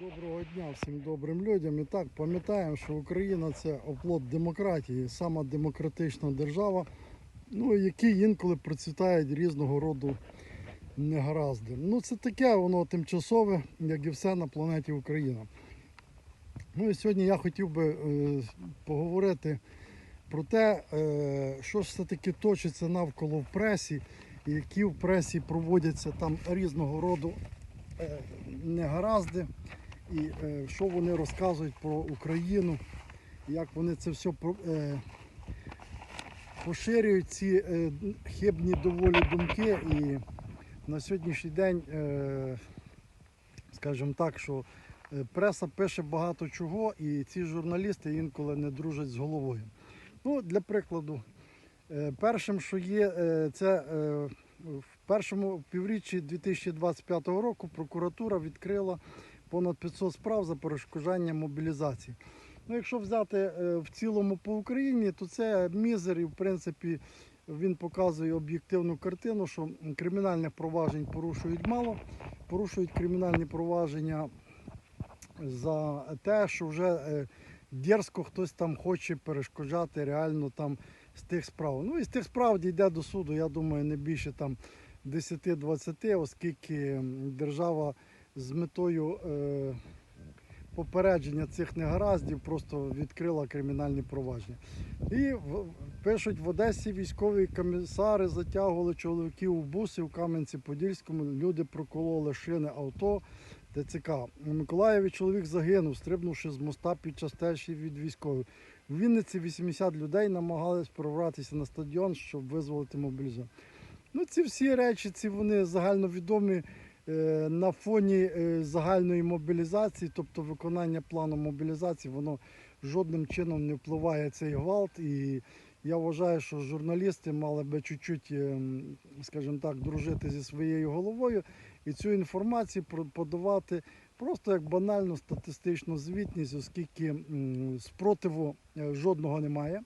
Доброго дня всім добрим людям. І так пам'ятаємо, що Україна це оплот демократії, сама демократична держава, ну які інколи процвітають різного роду негаразди. Ну це таке, воно тимчасове, як і все на планеті Україна. Ну і сьогодні я хотів би е, поговорити про те, е, що ж все-таки точиться навколо в пресі, які в пресі проводяться там різного роду е, негаразди, і е, що вони розказують про Україну, як вони це все е, поширюють, ці е, хибні доволі думки. І на сьогоднішній день, е, скажімо так, що е, преса пише багато чого, і ці журналісти інколи не дружать з головою. Ну, для прикладу, е, першим, що є, е, це е, в першому півріччі 2025 року прокуратура відкрила понад 500 справ за перешкоджання мобілізації. Ну, якщо взяти е, в цілому по Україні, то це мізер, і в принципі він показує об'єктивну картину, що кримінальних проваджень порушують мало, порушують кримінальні провадження за те, що вже е, дерзко хтось там хоче перешкоджати реально там з тих справ. Ну і з тих справ дійде до суду, я думаю, не більше там 10-20, оскільки держава з метою е, попередження цих негараздів просто відкрила кримінальні провадження. І в, пишуть в Одесі військові комісари затягували чоловіків у буси в Кам'янці-Подільському. Люди прокололи шини авто. ТЦК. У Миколаєві чоловік загинув, стрибнувши з моста під час течії від військових. В Вінниці 80 людей намагались прорватися на стадіон, щоб визволити мобілізацію. Ну, ці всі речі, ці вони загальновідомі на фоні е, загальної мобілізації, тобто виконання плану мобілізації, воно жодним чином не впливає цей гвалт. І я вважаю, що журналісти мали би чуть-чуть, е, скажімо так, дружити зі своєю головою і цю інформацію подавати просто як банальну статистичну звітність, оскільки спротиву е, жодного немає.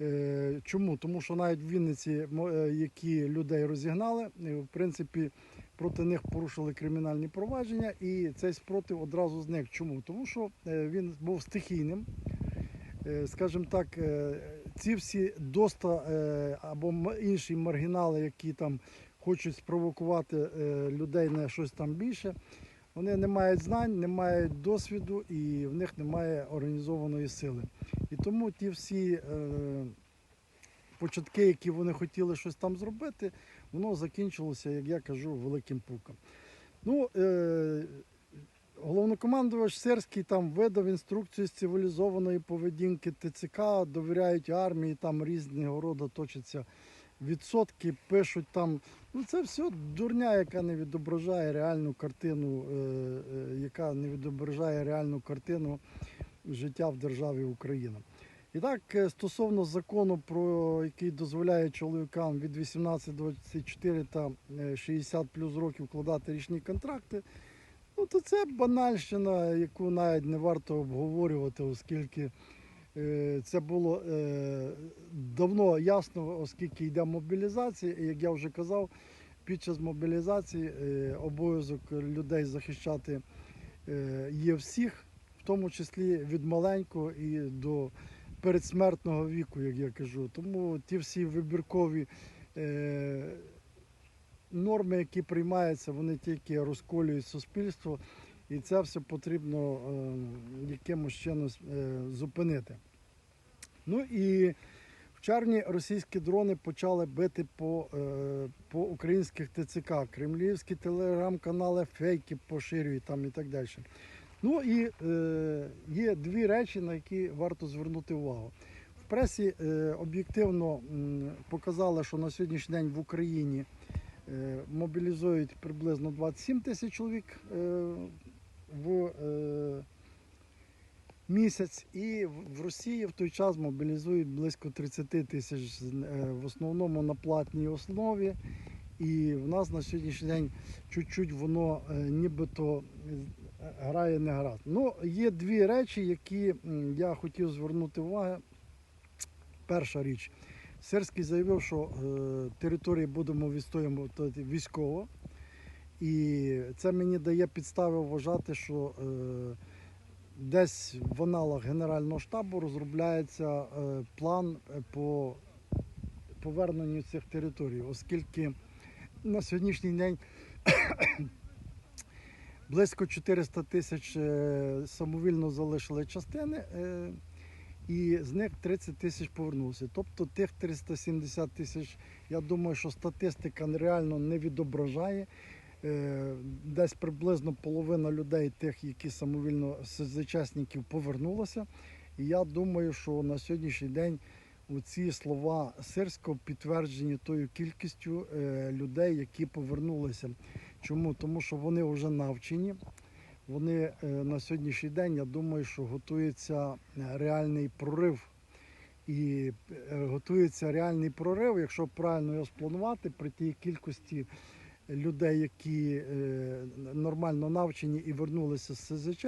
Е, Чому? Тому що навіть в Вінниці, е, які людей розігнали, е, в принципі, проти них порушили кримінальні провадження, і цей спротив одразу зник. Чому? Тому що е, він був стихійним. Е, Скажімо так, е, ці всі доста або інші маргінали, які там хочуть спровокувати людей на щось там більше, вони не мають знань, не мають досвіду і в них немає організованої сили. І тому ті всі початки, які вони хотіли щось там зробити, воно закінчилося, як я кажу, великим пуком. Ну, е, головнокомандувач Серський там видав інструкцію з цивілізованої поведінки ТЦК, довіряють армії, там різного роду точаться відсотки, пишуть там. Ну, це все дурня, яка не відображає реальну картину, е, е, яка не відображає реальну картину життя в державі Україна. І так, е, стосовно закону, про який дозволяє чоловікам від 18 до 24 та е, 60 плюс років вкладати річні контракти, ну то це банальщина, яку навіть не варто обговорювати, оскільки е, це було е, давно ясно, оскільки йде мобілізація, і як я вже казав, під час мобілізації е, обов'язок людей захищати е, є всіх, в тому числі від маленького і до передсмертного віку, як я кажу. Тому ті всі вибіркові е, норми, які приймаються, вони тільки розколюють суспільство, і це все потрібно е, якимось чином е, зупинити. Ну і в червні російські дрони почали бити по, е, по українських ТЦК. Кремлівські телеграм-канали фейки поширюють там і так далі. Ну і е, є дві речі, на які варто звернути увагу. В пресі е, об'єктивно показали, що на сьогоднішній день в Україні е, мобілізують приблизно 27 тисяч чоловік е, в е, місяць, і в Росії в той час мобілізують близько 30 тисяч е, в основному на платній основі. І в нас на сьогоднішній день чуть-чуть воно е, нібито грає не гаразд. Ну, є дві речі, які я хотів звернути увагу. Перша річ. Серський заявив, що е, території будемо відстоювати військово. І це мені дає підстави вважати, що е, десь в аналах Генерального штабу розробляється е, план е, по поверненню цих територій, оскільки на сьогоднішній день близько 400 тисяч е, самовільно залишили частини, е, і з них 30 тисяч повернулися. Тобто тих 370 тисяч, я думаю, що статистика реально не відображає. Е, Десь приблизно половина людей, тих, які самовільно з зачасників повернулося. І я думаю, що на сьогоднішній день ці слова Сирського підтверджені тою кількістю людей, які повернулися. Чому? Тому що вони вже навчені. Вони е, на сьогоднішній день, я думаю, що готується е, реальний прорив. І е, готується реальний прорив, якщо правильно його спланувати, при тій кількості людей, які нормально навчені і вернулися з СЗЧ.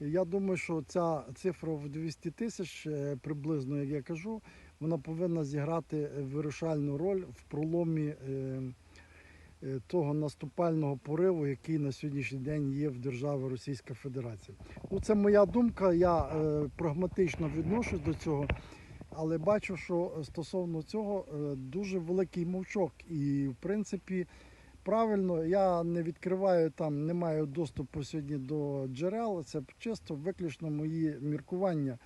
Я думаю, що ця цифра в 200 тисяч приблизно, як я кажу, вона повинна зіграти вирішальну роль в проломі того наступального пориву, який на сьогоднішній день є в державі Російська Федерація. Ну, це моя думка. Я е, прагматично відношусь до цього, але бачу, що стосовно цього е, дуже великий мовчок. І в принципі, правильно, я не відкриваю там, не маю доступу сьогодні до джерел. Це чисто виключно мої міркування.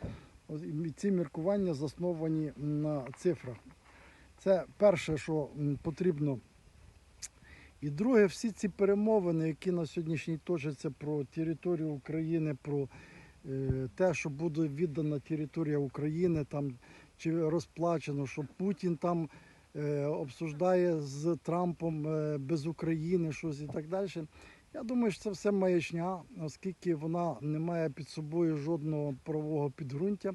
Ці міркування засновані на цифрах. Це перше, що потрібно. І друге, всі ці перемовини, які на сьогоднішній точаться про територію України, про е, те, що буде віддана територія України, там чи розплачено, що Путін там е, обсуждає з Трампом е, без України щось і так далі. Я думаю, що це все маячня, оскільки вона не має під собою жодного правового підґрунтя.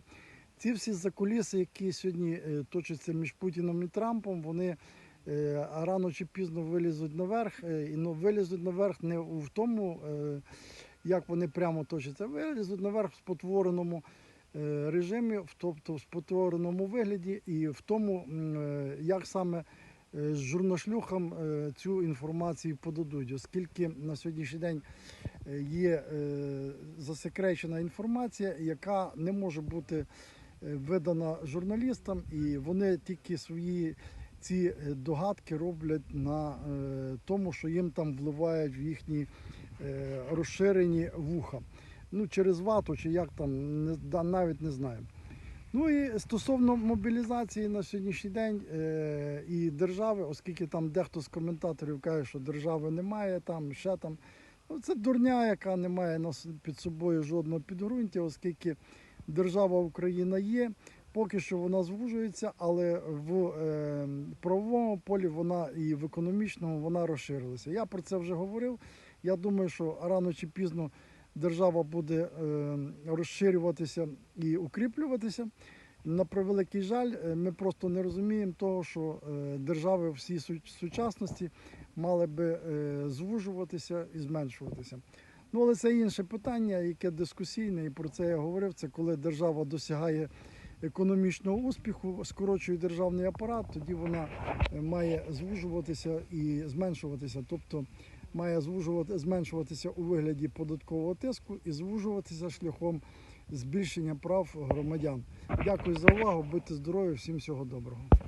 Ці всі закуліси, які сьогодні е, точаться між Путіном і Трампом, вони е, рано чи пізно вилізуть наверх. е, І ну, вилізуть наверх не в тому, е, як вони прямо точаться, вилізуть наверх в спотвореному режимі, тобто в спотвореному вигляді, і в тому, як саме з журношлюхам цю інформацію подадуть, оскільки на сьогоднішній день є засекречена інформація, яка не може бути видана журналістам, і вони тільки свої ці е, догадки роблять на е, тому, що їм там вливають в їхні е, розширені вуха. Ну, через вату чи як там, навіть не знаю. Ну і стосовно мобілізації на сьогоднішній день е, і держави, оскільки там дехто з коментаторів каже, що держави немає, там ще там. Ну, це дурня, яка не має під собою жодного підґрунтя, оскільки держава Україна є. Поки що вона звужується, але в е, правовому полі вона і в економічному вона розширилася. Я про це вже говорив. Я думаю, що рано чи пізно держава буде е, розширюватися і укріплюватися. На превеликий жаль, е, ми просто не розуміємо того, що е, держави всі сучасності мали би е, звужуватися і зменшуватися. Ну, але це інше питання, яке дискусійне, і про це я говорив. Це коли держава досягає економічного успіху, скорочує державний апарат, тоді вона е, має звужуватися і зменшуватися. Тобто має звужувати, зменшуватися у вигляді податкового тиску і звужуватися шляхом збільшення прав громадян. Дякую за увагу, будьте здорові, всім всього доброго.